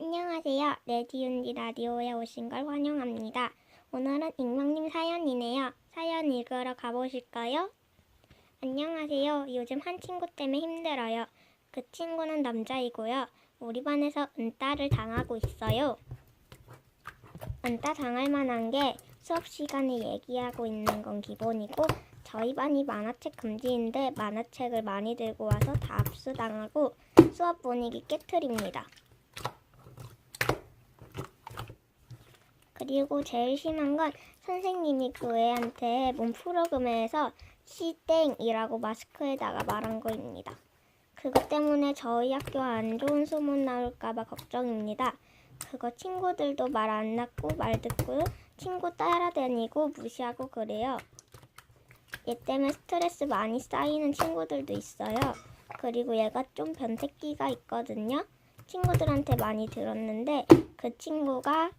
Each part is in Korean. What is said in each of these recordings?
안녕하세요. 레디운디 라디오에 오신 걸 환영합니다. 오늘은 익명님 사연이네요. 사연 읽으러 가보실까요? 안녕하세요. 요즘 한 친구 때문에 힘들어요. 그 친구는 남자이고요. 우리 반에서 은따를 당하고 있어요. 은따 당할 만한 게 수업 시간에 얘기하고 있는 건 기본이고 저희 반이 만화책 금지인데 만화책을 많이 들고 와서 다 압수당하고 수업 분위기 깨트립니다. 그리고 제일 심한 건 선생님이 그 애한테 몸 프로그램에서 시땡이라고 마스크에다가 말한 거입니다. 그것 때문에 저희 학교 안 좋은 소문 나올까봐 걱정입니다. 그거 친구들도 말 안 낳고 말 듣고 친구 따라다니고 무시하고 그래요. 얘 때문에 스트레스 많이 쌓이는 친구들도 있어요. 그리고 얘가 좀 변태기가 있거든요. 친구들한테 많이 들었는데 그 친구가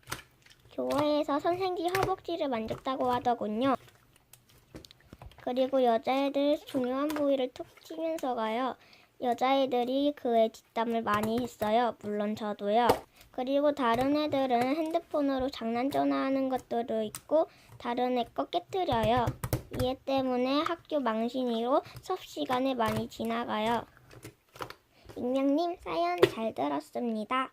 교회에서 선생님 허벅지를 만졌다고 하더군요. 그리고 여자애들 중요한 부위를 툭 치면서 가요. 여자애들이 그의 뒷담을 많이 했어요. 물론 저도요. 그리고 다른 애들은 핸드폰으로 장난 전화하는 것들도 있고 다른 애 거 깨뜨려요. 이해 때문에 학교 망신이로 수업 시간에 많이 지나가요. 익명님 사연 잘 들었습니다.